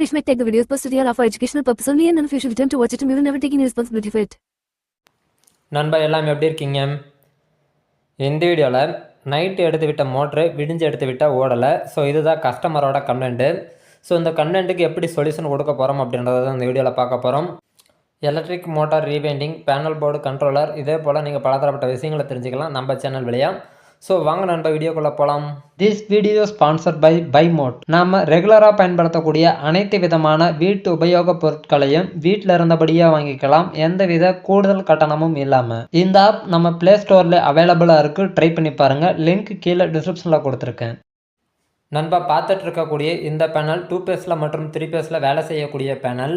Please may take the videos posted here are for educational purpose only and none you should to watch it. And we will never take any responsibility for it. நண்பா எல்லாம் எப்படி இருக்கீங்க? இந்த வீடியோவில் night எடுத்து விட்ட motor விடிஞ்சு எடுத்து விட்டால் ஓடலை. ஸோ இதுதான் கஸ்டமரோட கண்டென்ட்டு ஸோ இந்த கண்டென்ட்டுக்கு எப்படி சொல்யூஷன் கொடுக்க போகிறோம் அப்படின்றத தான் இந்த வீடியோவில் பார்க்க போகிறோம் electric motor repainting panel board controller இதே போல் நீங்கள் பலதரப்பட்ட விஷயங்களை தெரிஞ்சுக்கலாம். நம்ம சேனல் வழியாக ஸோ வாங்க நண்பா வீடியோக்குள்ளே போகலாம் this video sponsor by by mod நாம் ரெகுலராக பயன்படுத்தக்கூடிய அனைத்து விதமான வீட்டு உபயோகப் பொருட்களையும் வீட்டில் இருந்தபடியே வாங்கிக்கலாம். எந்தவித கூடுதல் கட்டணமும் இல்லாமல் இந்த ஆப் நம்ம ப்ளே ஸ்டோரில் அவைலபிளாக இருக்குது ட்ரை பண்ணி பாருங்கள் லிங்க் கீழே டிஸ்கிரிப்ஷனில் கொடுத்துருக்கேன். நண்பா பார்த்துட்டு இருக்கக்கூடிய இந்த பேனல் டூ பேஸில் மற்றும் த்ரீ பேஸில் வேலை செய்யக்கூடிய பேனல்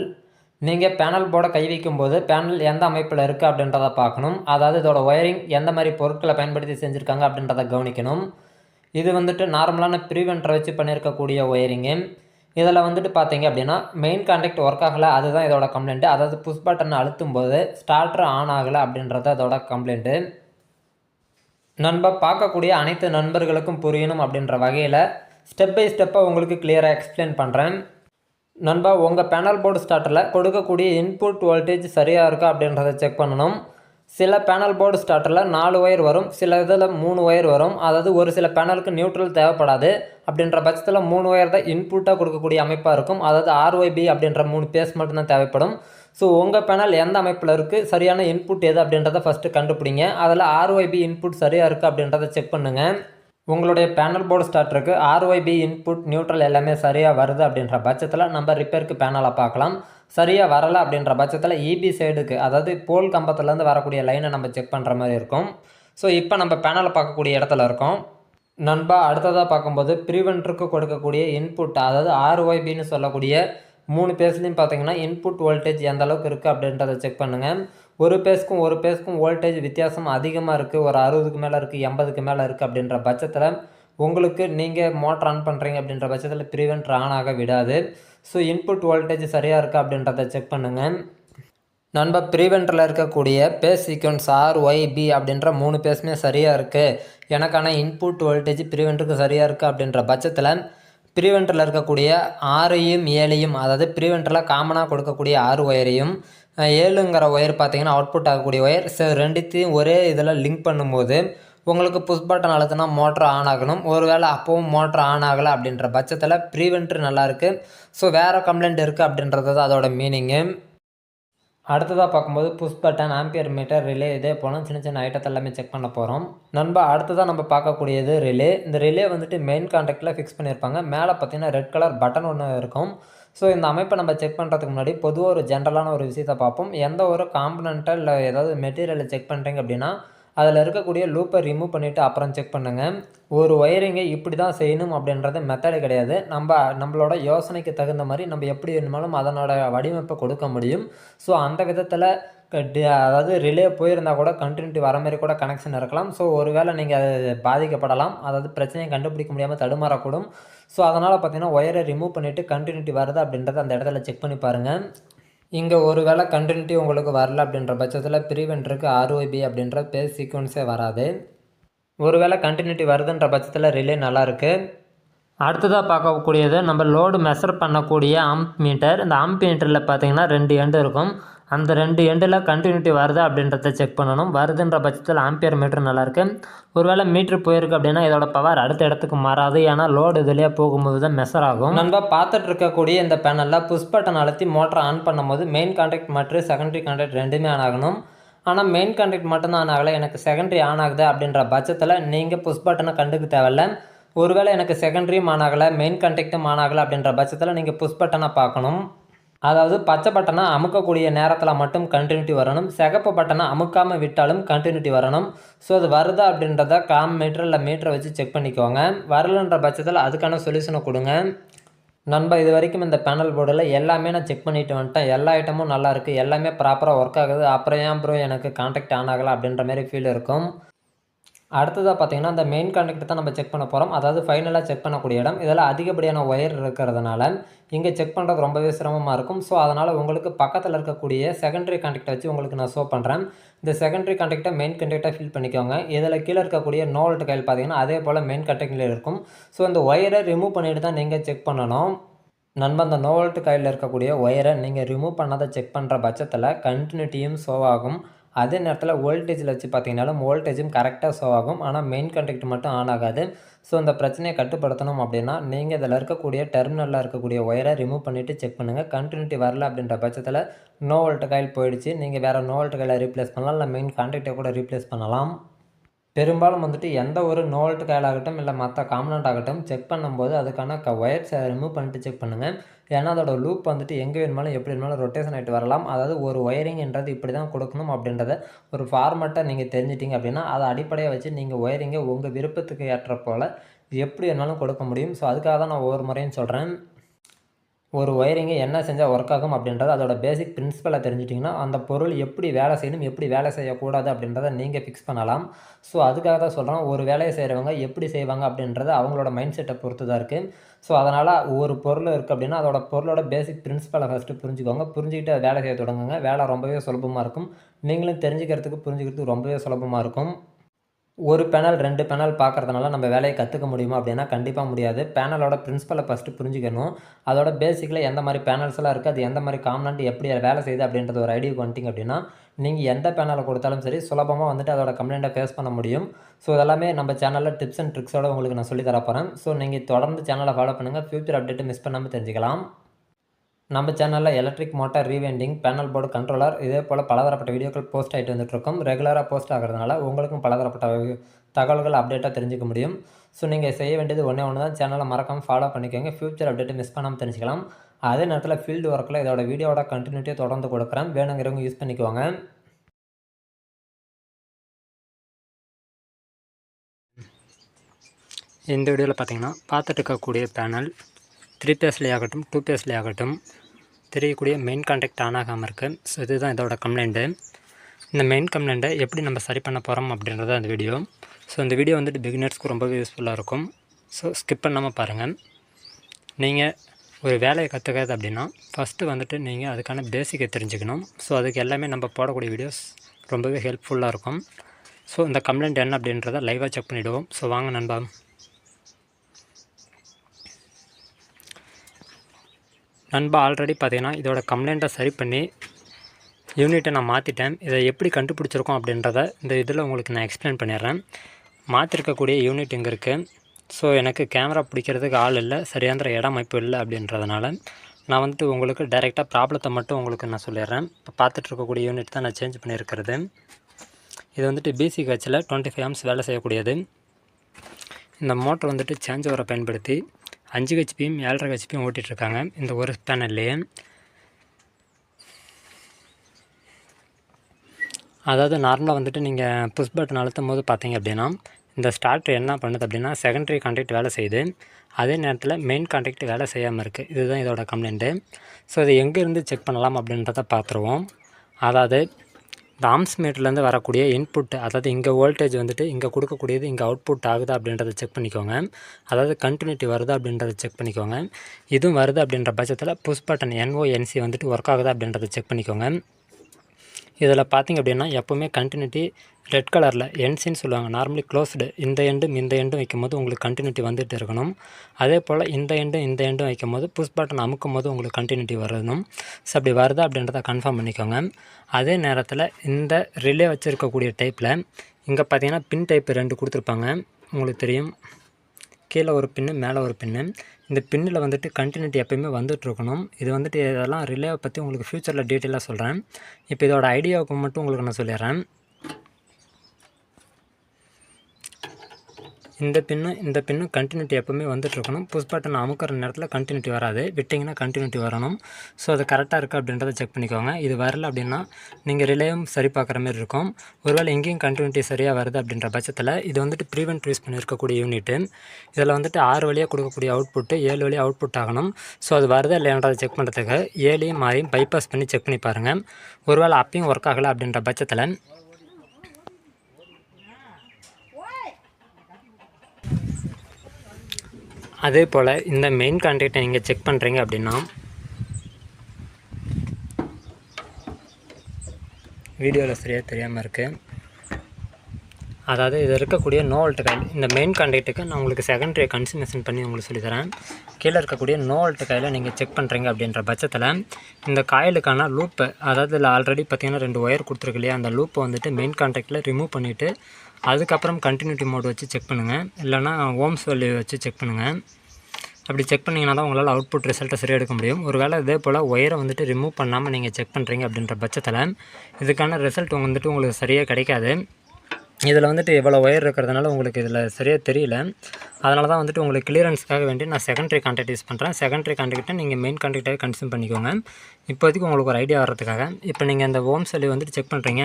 நீங்கள் பேனல் போர்டை கை வைக்கும்போது பேனல் எந்த அமைப்பில் இருக்குது அப்படின்றத பார்க்கணும். அதாவது இதோட ஒயரிங் எந்த மாதிரி பொருட்களை பயன்படுத்தி செஞ்சுருக்காங்க அப்படின்றத கவனிக்கணும். இது வந்துட்டு நார்மலான ப்ரீவென்டரை வச்சு பண்ணியிருக்கக்கூடிய ஒயரிங்கு இதில் வந்துட்டு பார்த்தீங்க அப்படின்னா மெயின் கான்டாக்ட் ஒர்க் ஆகலை அதுதான் இதோட கம்ப்ளைண்ட்டு அதாவது புஷ் பட்டனை அழுத்தும் போது ஸ்டார்டர் ஆன் ஆகலை அப்படின்றது அதோட கம்ப்ளைண்ட்டு நண்ப பார்க்கக்கூடிய அனைத்து நண்பர்களுக்கும் புரியணும் அப்படின்ற வகையில் ஸ்டெப் பை ஸ்டெப்பாக உங்களுக்கு கிளியராக எக்ஸ்பிளைன் பண்ணுறேன் நண்பா உங்கள் பேனல் போர்டு ஸ்டார்டரில் கொடுக்கக்கூடிய இன்புட் வோல்டேஜ் சரியாக இருக்கா அப்படின்றத செக் பண்ணணும். சில பேனல் போர்டு ஸ்டார்டரில் நாலு ஒயர் வரும் சில இதில் மூணு ஒயர் வரும். அதாவது ஒரு சில பேனலுக்கு நியூட்ரல் தேவைப்படாது. அப்படின்ற பட்சத்தில் மூணு ஒயர் தான் இன்புட்டாக கொடுக்கக்கூடிய அமைப்பாக இருக்கும். அதாவது ஆர்ஒய்பி அப்படின்ற மூணு பேஸ் மட்டும்தான் தேவைப்படும். ஸோ உங்கள் பேனல் எந்த அமைப்பில் இருக்குது சரியான இன்புட் எது அப்படின்றத ஃபஸ்ட்டு கண்டுபிடிங்க. அதில் ஆர்ஒய்பி இன்புட் சரியாக இருக்குது அப்படின்றத செக் பண்ணுங்கள் உங்களுடைய panel board ஸ்டார்டருக்கு R Y B input neutral எல்லாமே சரியாக வருது அப்படின்ற பட்சத்தில் நம்ம ரிப்பேருக்கு பேனலை பார்க்கலாம். சரியாக வரலை அப்படின்ற பட்சத்தில் இபி சைடுக்கு அதாவது போல் கம்பத்துலேருந்து வரக்கூடிய லைனை நம்ம செக் பண்ணுற மாதிரி இருக்கும். ஸோ இப்போ நம்ம பேனலை பார்க்கக்கூடிய இடத்துல இருக்கோம். நண்பா அடுத்ததாக பார்க்கும்போது ப்ரீவென்ட்ருக்கு கொடுக்கக்கூடிய இன்புட் அதாவது ஆர்ஒய்பின்னு சொல்லக்கூடிய மூணு பேஸ்லையும் பார்த்தீங்கன்னா இன்புட் வோல்டேஜ் எந்த அளவுக்கு இருக்குது அப்படின்றத செக் பண்ணுங்கள் ஒரு பேஸ்க்கும் ஒரு பேஸ்க்கும் வோல்டேஜ் வித்தியாசம் அதிகமாக இருக்குது ஒரு அறுபதுக்கு மேலே இருக்குது எண்பதுக்கு மேலே இருக்குது அப்படின்ற பட்சத்தில் உங்களுக்கு நீங்கள் மோட்டர் ஆன் பண்ணுறீங்க அப்படின்ற பட்சத்தில் ப்ரிவென்ட் ஆன் ஆக விடாது. ஸோ இன்புட் வோல்டேஜ் சரியாக இருக்கா அப்படின்றத செக் பண்ணுங்கள் நண்ப ப்ரீவென்டரில் இருக்கக்கூடிய phase sequence R Y B அப்படின்ற மூணு பேஸுமே சரியாக இருக்குது எனக்கான இன்புட் வோல்டேஜ் ப்ரீவென்டருக்கு சரியாக இருக்குது அப்படின்ற பட்சத்தில் ப்ரீவென்டரில் இருக்கக்கூடிய ஆறையும் ஏழையும் அதாவது ப்ரீவென்டரில் காமனாக கொடுக்கக்கூடிய ஆறு ஒயரையும் ஏழுங்கிற ஒயர் பார்த்தீங்கன்னா அவுட்புட் ஆகக்கூடிய ஒயர் ஸோ ரெண்டுத்தையும் ஒரே இதில் லிங்க் பண்ணும்போது உங்களுக்கு புஷ் பட்டன் அழுத்தினா மோட்ரு ஆன் ஆகணும். ஒருவேளை அப்போவும் மோட்ரு ஆன் ஆகலை அப்படின்ற பட்சத்தில் ப்ரீவென்ட்ரு நல்லாயிருக்கு ஸோ வேறு கம்ப்ளைண்ட் இருக்குது அப்படின்றது தான் அதோட மீனிங்கு அடுத்ததாக பார்க்கும்போது push button ampere meter relay இதே போனால் சின்ன சின்ன ஐட்டத்தை எல்லாமே செக் பண்ண போகிறோம் நண்பா அடுத்ததாக நம்ம பார்க்கக்கூடியது ரிலே இந்த ரிலே வந்துட்டு மெயின் கான்டாக்டில் ஃபிக்ஸ் பண்ணியிருப்பாங்க மேலே பார்த்தீங்கன்னா ரெட் கலர் பட்டன் ஒன்று இருக்கும். ஸோ இந்த அமைப்பை நம்ம செக் பண்ணுறதுக்கு முன்னாடி பொதுவாக ஒரு ஜென்ரலான ஒரு விஷயத்தை பார்ப்போம். எந்த ஒரு காம்பனண்ட்டை இல்லை ஏதாவது மெட்டீரியலை செக் பண்ணுறீங்க அப்படின்னா அதில் இருக்கக்கூடிய லூப்பை ரிமூவ் பண்ணிவிட்டு அப்புறம் செக் பண்ணுங்கள் ஒரு ஒயரிங்கை இப்படி தான் செய்யணும் அப்படின்றது மெத்தடு கிடையாது. நம்ம நம்மளோட யோசனைக்கு தகுந்த மாதிரி நம்ம எப்படி வேணுமாலும் அதனோட வடிவமைப்பை கொடுக்க முடியும். ஸோ அந்த விதத்தில் அதாவது ரிலே போயிருந்தால் கூட கண்டினியூட்டி வர மாதிரி கூட கனெக்ஷன் இருக்கலாம். ஸோ ஒருவேளை நீங்கள் அது பாதிக்கப்படலாம். அதாவது பிரச்சனையை கண்டுபிடிக்க முடியாமல் தடுமாறக்கூடும். ஸோ அதனால் பார்த்தீங்கன்னா ஒயரை ரிமூவ் பண்ணிவிட்டு கண்டினியூட்டி வருது அப்படின்றத அந்த இடத்துல செக் பண்ணி பாருங்கள் இங்கே ஒரு வேளை கண்டினியூட்டி உங்களுக்கு வரல அப்படின்ற பட்சத்தில் ப்ரீவென்டருக்கு ஆர்ஓபி அப்படின்ற பேர் சீக்வன்ஸே வராது. ஒரு வேளை கண்டினியூட்டி வருதுன்ற பட்சத்தில் ரிலே நல்லாயிருக்கு அடுத்ததாக பார்க்கக்கூடியது நம்ம லோடு மெஷர் பண்ணக்கூடிய அம்ப் மீட்டர் இந்த ஆம்ப் மீட்டரில் பார்த்தீங்கன்னா ரெண்டு எண்டு இருக்கும். அந்த ரெண்டு எண்டில் கண்டினியூட்டி வருது அப்படின்றத செக் பண்ணணும். வருதுன்ற பட்சத்தில் ஆம்பியர் மீட்ரு நல்லாயிருக்கு ஒருவேளை மீட்ரு போயிருக்கு அப்படின்னா இதோட பவர் அடுத்த இடத்துக்கு மாறாது. ஏன்னா லோடு இதுலேயே போகும்போது தான் மெஷர் ஆகும். நம்ம பார்த்துட்டு இருக்கக்கூடிய இந்த பேனலில் புஷ் பட்டன் அழுத்தி மோட்டர் ஆன் பண்ணும்போது மெயின் கான்டாக்ட் மற்றும் செகண்டரி கான்டாக்ட் ரெண்டுமே ஆன் ஆகணும். ஆனால் மெயின் கான்டாக்ட் மட்டும்தான் ஆன் ஆகலை. எனக்கு செகண்டரி ஆன் ஆகுது அப்படின்ற பட்சத்தில் நீங்கள் புஷ் பட்டனை கண்டுக்க தேவையில்ல. ஒருவேளை எனக்கு செகண்டரியும் ஆன் ஆகலை மெயின் கான்டாக்டும் ஆன் ஆகலை அப்படின்ற பட்சத்தில் நீங்கள் புஷ் பட்டனை பார்க்கணும். அதாவது பச்சை பட்டனை அமுக்கக்கூடிய நேரத்தில் மட்டும் கண்டினியூட்டி வரணும். சிகப்பு பட்டனை அமுக்காமல் விட்டாலும் கண்டினியூட்டி வரணும். ஸோ அது வருதா அப்படின்றத காம் மீட்டர் இல்லை மீட்டரை வச்சு செக் பண்ணிக்கோங்க. வரலன்ற பட்சத்தில் அதுக்கான சொல்யூஷனை கொடுங்க. நண்பா இது வரைக்கும் இந்த பேனல் போர்டில் எல்லாமே நான் செக் பண்ணிட்டு வந்துட்டேன். எல்லா ஐட்டமும் நல்லா இருக்குது எல்லாமே ப்ராப்பராக ஒர்க் ஆகுது. அப்புறம் ஏன் ப்ரோ எனக்கு கான்டாக்ட் ஆன் ஆகலை அப்படின்ற மாதிரி ஃபீல் இருக்கும். அடுத்ததாக பார்த்தீங்கன்னா அந்த மெயின் கான்டாக்ட் தான் நம்ம செக் பண்ண போகிறோம் அதாவது ஃபைனலாக செக் பண்ணக்கூடிய இடம். இதில் அதிகப்படியான ஒயர் இருக்கிறதுனால இங்கே செக் பண்ணுறது ரொம்பவே சிரமமாக இருக்கும். ஸோ அதனால் உங்களுக்கு பக்கத்தில் இருக்கக்கூடிய செகண்டரி கான்டாக்டை வச்சு உங்களுக்கு நான் ஷோ பண்ணுறேன் இந்த செகண்டரி கண்டக்டை மெயின் கண்டக்டாக ஃபில் பண்ணிக்கோங்க. இதில் கீழே இருக்கக்கூடிய நோல்ட் கையில் பார்த்தீங்கன்னா அதே போல் மெயின் கான்டாக்டில் இருக்கும். ஸோ அந்த ஒயரை ரிமூவ் பண்ணிட்டு தான் நீங்கள் செக் பண்ணணும். நண்பன் அந்த நோவல்ட் கையில் இருக்கக்கூடிய ஒயரை நீங்கள் ரிமூவ் பண்ணாத செக் பண்ணுற பட்சத்தில் கண்டினியூட்டியும் ஷோ ஆகும். அதே நேரத்தில் வோல்டேஜில் வச்சு பார்த்தீங்கனாலும் வோல்டேஜும் கரெக்டாக ஷோ ஆகும். ஆனால் மெயின் கண்டக்ட் மட்டும் ஆன் ஆகாது. ஸோ இந்த பிரச்சனையை கட்டுப்படுத்தணும் அப்படின்னா நீங்கள் இதில் இருக்கக்கூடிய டெர்மினலில் இருக்கக்கூடிய ஒயரை ரிமூவ் பண்ணிவிட்டு செக் பண்ணுங்கள் கண்டினியூட்டி வரல அப்படின்ற பட்சத்தில் நோ வோல்ட் காயில் போயிடுச்சு. நீங்கள் வேறு நோ வோல்ட் காயிலை ரீப்ளேஸ் பண்ணலாம். இல்லை மெயின் கான்டாக்டை கூட ரீப்ளேஸ் பண்ணலாம். பெரும்பாலும் வந்துட்டு எந்த ஒரு நோல்ட் காயில் ஆகட்டும் இல்லை மற்ற காம்பனண்ட் ஆகட்டும் செக் பண்ணும்போது அதுக்கான ஒயர்ஸை ரிமூவ் பண்ணிட்டு செக் பண்ணுங்கள் ஏன்னா அதோட லூப் வந்துட்டு எங்கே வேணுமாலும் எப்படி வேணுமாலும் ரொட்டேஷன் ஆகிட்டு வரலாம். அதாவது ஒரு ஒயரிங்ன்றது இப்படி தான் கொடுக்கணும் அப்படின்றத ஒரு ஃபார்மெட்டை நீங்கள் தெரிஞ்சிட்டிங்க அப்படின்னா அதை அடிப்படையாக வச்சு நீங்கள் ஒயரிங்கை உங்கள் விருப்பத்துக்கு ஏற்ற போல் எப்படி வேணாலும் கொடுக்க முடியும். ஸோ அதுக்காக தான் நான் ஒவ்வொரு முறையும் சொல்கிறேன் ஒரு ஒயரிங்கு என்ன செஞ்சால் ஒர்க் ஆகும் அப்படின்றது அதோட பேசிக் பிரின்சிபலை தெரிஞ்சிட்டிங்கன்னா அந்த பொருள் எப்படி வேலை செய்யணும் எப்படி வேலை செய்யக்கூடாது அப்படின்றத நீங்கள் ஃபிக்ஸ் பண்ணலாம். ஸோ அதுக்காக தான் சொல்கிறோம் ஒரு வேலையை செய்கிறவங்க எப்படி செய்வாங்க அப்படின்றது அவங்களோட மைண்ட் செட்டை பொறுத்து தான் இருக்குது ஸோ அதனால் ஒரு பொருள் இருக்குது அப்படின்னா அதோட பொருளோட பேசிக் பிரின்சிபலை ஃபஸ்ட்டு புரிஞ்சுக்கோங்க. புரிஞ்சுக்கிட்டு வேலை செய்ய தொடங்குங்க. வேலை ரொம்பவே சுலபமாக இருக்கும். நீங்களும் தெரிஞ்சுக்கிறதுக்கு புரிஞ்சுக்கிறதுக்கு ரொம்பவே சுலபமாக இருக்கும். ஒரு பேனல் ரெண்டு பேனல் பார்க்குறதுனால நம்ம வேலையை கற்றுக்க முடியுமா அப்படின்னா கண்டிப்பாக முடியாது. பேனலோட பிரின்சிபலை ஃபஸ்ட்டு புரிஞ்சுக்கணும். அதோட பேசிக்கில் எந்த மாதிரி பேனல்ஸ்லாம் இருக்குது அது எந்த மாதிரி காமனான்ட்டு எப்படி வேலை செய்யுது அப்படின்றது ஒரு ஐடியாவுக்கு வந்துட்டிங்க அப்படின்னா நீங்கள் எந்த பேனலை கொடுத்தாலும் சரி சுலபமாக வந்துட்டு அதோட கம்ப்ளைண்ட்டை ஃபேஸ் பண்ண முடியும். ஸோ இதெல்லாமே நம்ம சேனலில் டிப்ஸ் அண்ட் ட்ரிக்ஸோடு உங்களுக்கு நான் சொல்லி தரப்போகிறேன் ஸோ நீங்கள் தொடர்ந்து சேனலை ஃபாலோ பண்ணுங்கள் ஃபியூச்சர் அப்டேட்டு மிஸ் பண்ணாமல் தெரிஞ்சுக்கலாம். நம்ம சேனலில் electric motor rewinding panel board controller இதே போல் பலதரப்பட்ட வீடியோக்கள் போஸ்ட் ஆகிட்டு வந்துட்டுருக்கோம். ரெகுலராக போஸ்ட் ஆகிறதுனால உங்களுக்கும் பலதரப்பட்ட தகவல்கள் அப்டேட்டாக தெரிஞ்சுக்க முடியும். ஸோ நீங்கள் செய்ய வேண்டியது ஒன்றே ஒன்று தான் சேனலை மறக்காமல் ஃபாலோ பண்ணிக்கோங்க. ஃபியூச்சர் அப்டேட்டை மிஸ் பண்ணாமல் தெரிஞ்சுக்கலாம். அதே நேரத்தில் ஃபீல்டு ஒர்க்கில் இதோட வீடியோட கண்டினியூட்டியை தொடர்ந்து கொடுக்குறேன். வேணுங்கிறவங்க யூஸ் பண்ணிக்குவாங்க இந்த வீடியோவில் பார்த்தீங்கன்னா பார்த்துட்டு இருக்கக்கூடிய பேனல் த்ரீ பேஸ்லேயே ஆகட்டும் டூ பேஸ்லேயே ஆகட்டும் தெரியக்கூடிய மெயின் கான்டாக்ட் ஆன் ஆகாமல் இருக்குது ஸோ இதுதான் இதோட கம்ப்ளைண்ட்டு இந்த மெயின் கம்ப்ளைண்ட்டை எப்படி நம்ம சரி பண்ண போகிறோம் அப்படின்றது அந்த வீடியோ ஸோ இந்த வீடியோ வந்துட்டு பிகினர்ஸ்க்கு ரொம்பவே யூஸ்ஃபுல்லாக இருக்கும். ஸோ ஸ்கிப் பண்ணாமல் பாருங்கள் நீங்கள் ஒரு வேலையை கற்றுக்காது அப்படின்னா ஃபஸ்ட்டு வந்துட்டு நீங்கள் அதுக்கான பேசிக்கை தெரிஞ்சுக்கணும். ஸோ அதுக்கு எல்லாமே நம்ம போடக்கூடிய வீடியோஸ் ரொம்பவே ஹெல்ப்ஃபுல்லாக இருக்கும். ஸோ இந்த கம்ப்ளைண்ட் என்ன அப்படின்றத லைவாக செக் பண்ணிவிடுவோம் ஸோ வாங்க நண்பா. நண்பா ஆல்ரெடி பார்த்தீங்கன்னா இதோட கம்ப்ளைண்ட்டை சரி பண்ணி யூனிட்டை நான் மாற்றிட்டேன் இதை எப்படி கண்டுபிடிச்சிருக்கோம் அப்படின்றத இந்த இதில் உங்களுக்கு நான் எக்ஸ்பிளைன் பண்ணிடுறேன். மாற்றிருக்கக்கூடிய யூனிட் எங்கே இருக்குது ஸோ எனக்கு கேமரா பிடிக்கிறதுக்கு ஆள் இல்லை சரியான இடம் அமைப்பு இல்லை அப்படின்றதுனால நான் வந்துட்டு உங்களுக்கு டைரெக்டாக ப்ராப்ளத்தை மட்டும் உங்களுக்கு நான் சொல்லிடுறேன். இப்போ பார்த்துட்டு இருக்கக்கூடிய யூனிட் தான் நான் சேஞ்ச் பண்ணியிருக்கிறது. இது வந்துட்டு பிசி கட்சியில் டுவெண்ட்டி ஃபைவ் ஆம்ஸ் வேலை செய்யக்கூடியது. இந்த மோட்டர் வந்துட்டு சேஞ்ச் ஓவரை பயன்படுத்தி அஞ்சு ஹெச்பியும் ஏழரை ஹெச்பியும் ஓட்டிகிட்ருக்காங்க இந்த ஒரு பேனல்லையே அதாவது நார்மலாக வந்துட்டு நீங்கள் புஷ் பட்டன் அழுத்தும் போது பார்த்தீங்க அப்படின்னா இந்த ஸ்டார்டர் என்ன பண்ணுது அப்படின்னா செகண்டரி கான்டாக்ட் வேலை செய்யுது. அதே நேரத்தில் மெயின் கான்டாக்ட் வேலை செய்யாமல் இருக்குது இதுதான் இதோட கம்ப்ளைண்ட்டு ஸோ இதை எங்கேருந்து செக் பண்ணலாம் அப்படின்றத பார்த்துருவோம். அதாவது இந்த ஆம்ஸ் மீட்டர்லேருந்து வரக்கூடிய இன்புட் அதாவது இங்கே வோல்டேஜ் வந்துட்டு இங்கே கொடுக்கக்கூடியது இங்கே அவுட்புட் ஆகுதா அப்படின்றத செக் பண்ணிக்கோங்க. அதாவது கண்டினியூட்டி வருதா அப்படின்றத செக் பண்ணிக்கோங்க. இதுவும் வருது அப்படின்ற பட்சத்தில் புஷ் பட்டன் என்ஓஎன்சி வந்துட்டு ஒர்க் ஆகுதா அப்படின்றத செக் பண்ணிக்கோங்க. இதில் பார்த்தீங்க அப்படின்னா எப்போவுமே கண்டினியூட்டி ரெட் கலரில் என்சின்னு சொல்லுவாங்க. நார்மலி க்ளோஸ்டு இந்த எண்டும் இந்த எண்டும் வைக்கும் போது உங்களுக்கு கண்டினியூட்டி வந்துட்டு இருக்கணும். அதே போல் இந்த எண்டும் இந்த எண்டும் வைக்கும் போது புஷ் பட்டன் அமுக்கும் போது உங்களுக்கு கண்டினியூட்டி வரணும். ஸோ அப்படி வருதா அப்படின்றத கன்ஃபார்ம் பண்ணிக்கோங்க. அதே நேரத்தில் இந்த ரிலே வச்சுருக்கக்கூடிய டைப்பில் இங்கே பார்த்தீங்கன்னா பின் டைப் ரெண்டு கொடுத்துருப்பாங்க. உங்களுக்கு தெரியும். கீழே ஒரு பின்னு மேலே ஒரு பின்னு இந்த பின்னில் வந்துட்டு கண்டினியூட்டி எப்பயுமே வந்துட்டுருக்கணும். இது வந்துட்டு இதெல்லாம் ரிலேவை பற்றி உங்களுக்கு ஃப்யூச்சரில் டீட்டெயிலாக சொல்கிறேன் இப்போ இதோட ஐடியாவுக்கு மட்டும் உங்களுக்கு நான் சொல்லிடுறேன். இந்த பின்னு இந்த பின்னு கண்டினியூட்டி எப்போவுமே வந்துட்டு இருக்கணும் புஷ் பட்டன் அமுக்கிற நேரத்தில் கண்டினியூட்டி வராது. விட்டிங்கன்னா கண்டினியூட்டி வரணும். ஸோ அது கரெக்டாக இருக்குது அப்படின்றத செக் பண்ணிக்கோங்க. இது வரல அப்படின்னா நீங்கள் ரிலேயும் சரி பார்க்குற மாதிரி இருக்கும். ஒருவேளை எங்கேயும் கண்டினியூட்டி சரியாக வருது அப்படின்ற பட்சத்தில் இது வந்துட்டு ப்ரீவென்ட் யூஸ் பண்ணியிருக்கக்கூடிய யூனிட்டு இதில் வந்துட்டு ஆறு வழியாக கொடுக்கக்கூடிய அவுட்புட்டு ஏழு வழியாக அவுட்புட் ஆகணும். ஸோ அது வருதா இல்லைன்றதை செக் பண்ணுறதுக்கு ஏழையும் மாறியும் பைபாஸ் பண்ணி செக் பண்ணி பாருங்கள் ஒருவேளை அப்பையும் ஒர்க் ஆகலை அப்படின்ற பட்சத்தில் அதே போல் இந்த மெயின் கான்டாக்டை நீங்கள் செக் பண்ணுறீங்க அப்படின்னா வீடியோவில் சரியாக தெரியாமல் இருக்குது அதாவது இது இருக்கக்கூடிய நோ வோல்ட் காயில் இந்த மெயின் கான்டாக்ட்டுக்கு நான் உங்களுக்கு செகண்டரி கன்சிமேஷன் பண்ணி உங்களுக்கு சொல்லித்தரேன். கீழே இருக்கக்கூடிய நோ வோல்ட் காயில் நீங்கள் செக் பண்ணுறீங்க அப்படின்ற பட்சத்தில் இந்த காயிலுக்கான லூப்பு அதாவது இதில் ஆல்ரெடி பார்த்தீங்கன்னா ரெண்டு ஒயர் கொடுத்துருக்கு இல்லையா அந்த லூப்பை வந்துட்டு மெயின் கான்டாக்டில் ரிமூவ் பண்ணிவிட்டு அதுக்கப்புறம் கண்டினியூட்டி மோட் வச்சு செக் பண்ணுங்கள் இல்லைனா ஓம்ஸ் வேல்யூ வச்சு செக் பண்ணுங்கள் அப்படி செக் பண்ணிங்கன்னா தான் உங்களால் அவுட்புட் ரிசல்ட்டை சரியாக எடுக்க முடியும். ஒரு வேளை இதே போல் ஒயரை வந்துட்டு ரிமூவ் பண்ணாமல் நீங்கள் செக் பண்ணுறீங்க அப்படின்ற பட்சத்தில் இதுக்கான ரிசல்ட் வந்துட்டு உங்களுக்கு சரியாக கிடைக்காது. இதில் வந்துட்டு இவ்வளோ ஒயர் இருக்கிறதுனால உங்களுக்கு இதில் சரியாக தெரியல. அதனால தான் வந்துட்டு உங்களுக்கு கிளியரன்ஸ்க்காக வேண்டி நான் செகண்டரி கான்டாக்ட் யூஸ் பண்ணுறேன் செகண்டரி கான்டாக்ட்டை நீங்கள் மெயின் கான்டாக்டாக கன்சியூம் பண்ணிக்கோங்க. இப்போதைக்கு உங்களுக்கு ஒரு ஐடியா வர்றதுக்காக. இப்போ நீங்கள் இந்த ஓம் செல்லி வந்துட்டு செக் பண்ணுறீங்க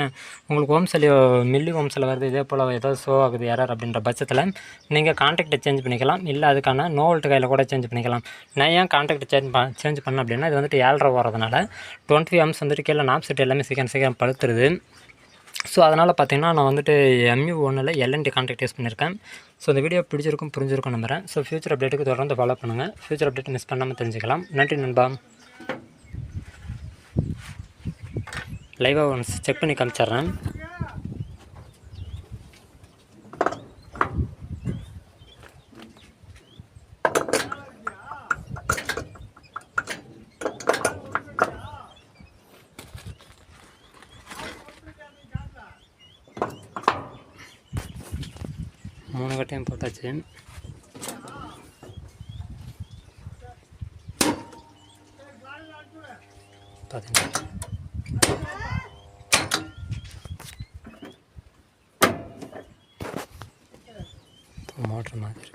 உங்களுக்கு ஓம் செல்லி மில்லி ஓம் செல்ல வருது இதே போல் ஏதோ ஷோ ஆகுது யாரார் அப்படின்ற பட்சத்தில் நீங்கள் கான்டாக்டை சேஞ்ச் பண்ணிக்கலாம். இல்லை அதுக்கான நோ கையில் கூட சேஞ்ச் பண்ணிக்கலாம். நான் ஏன் கான்டாக்ட் சேஞ்ச் சேஞ்ச் பண்ணேன் அப்படின்னா இது வந்துட்டு ஏழ்ரை வரதுனால டுவெண்ட்டி எம்ஸ் வந்துட்டு கீழே நாப் செட் எல்லாமே சீக்கிரம் சீக்கிரம் பழுத்துருது ஸோ அதனால் பார்த்தீங்கன்னா நான் வந்துட்டு எம்யூ ஒன்றில் L N T contact use பண்ணியிருக்கேன். ஸோ இந்த வீடியோ பிடிச்சிருக்கும் புரிஞ்சிருக்கும் நம்புறேன். ஸோ ஃபியூச்சர் அப்டேட்டுக்கு தொடர்ந்து ஃபாலோ பண்ணுங்கள் ஃபியூச்சர் அப்டேட் மிஸ் பண்ணாமல் தெரிஞ்சுக்கலாம். நன்றி நண்பா. லைவாக ஒன்ஸ் செக் பண்ணி காமிச்சிட்றேன். மூணு கட்டையும் போட்டாச்சு பார்த்தீங்கன்னா மோட்ரு மாதிரி